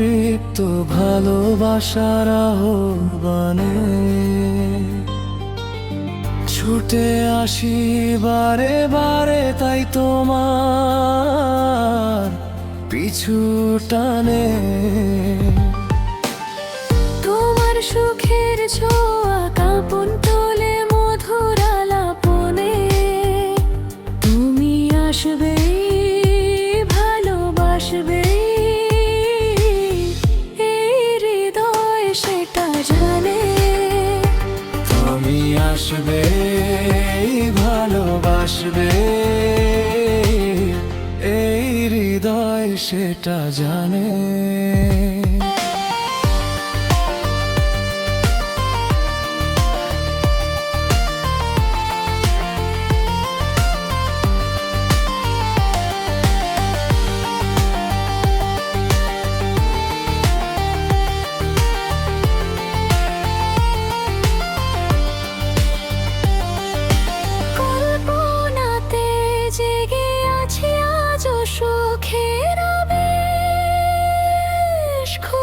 লিপ্ত ভালোবাসার আহ্বানে ছুটে আসি বারে বারে, তাই তোমার পিছু টানে। তোমার সুখের ছোঁয়া কাপন আসবে ভালোবাসবে। এই হৃদয় সেটা জানে।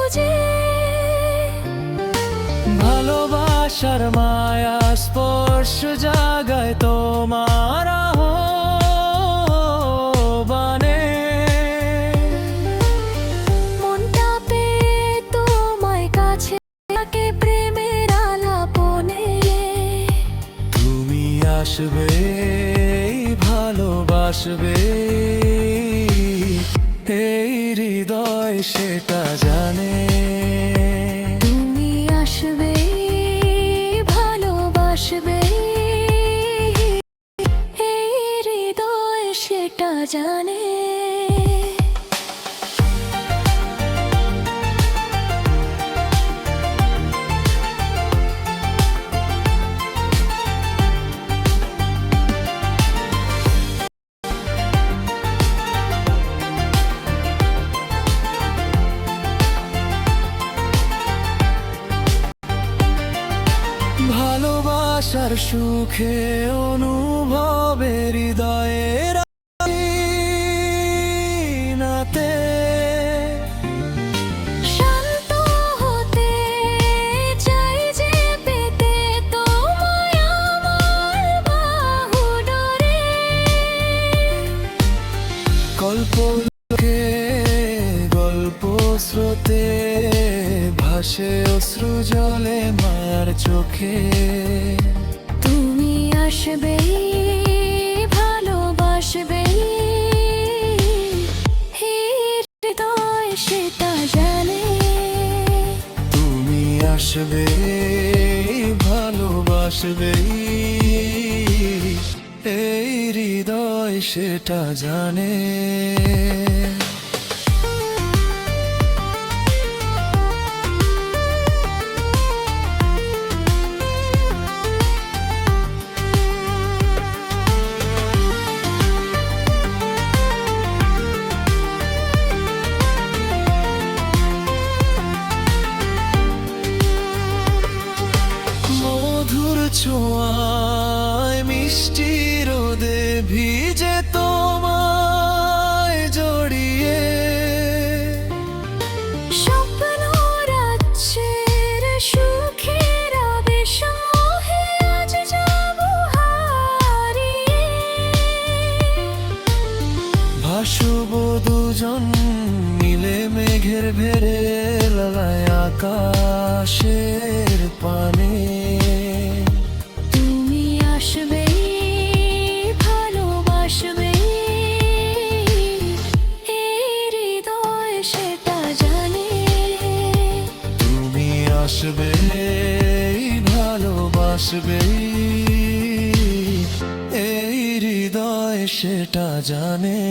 খুঁজে। ভালোবাসার মায়া স্পর্শ জাগায় তোমার মনটা তোমায় কাছে থাকে প্রেমের আলাপনে। তুমি আসবে ভালোবাসবে। সেটা জানে? তুমি আসবে ভালোবাসবে। এই হৃদয় সেটা জানে। ভালোবাসার সুখে অনুভবে হৃদয়ের ভাসে অশ্রু জলে মার চোখে। তুমি আসবে ভালোবাসবে। হৃদয় সেটা জানে। তুমি আসবে ভালোবাসবে। এই হৃদয় সেটা জানে। ছোঁয়ায় মিষ্টি রোদে ভিজে তোমায় জড়িয়ে। স্বপ্ন রাজ্যের সুখের আবেশে আজ যাব হারিয়ে। ভাসব দুজন মিলে মেঘের ভেরে লালায় আকাশের পানে। আসবে ভালোবাসবে। এই হৃদয় সেটা জানে।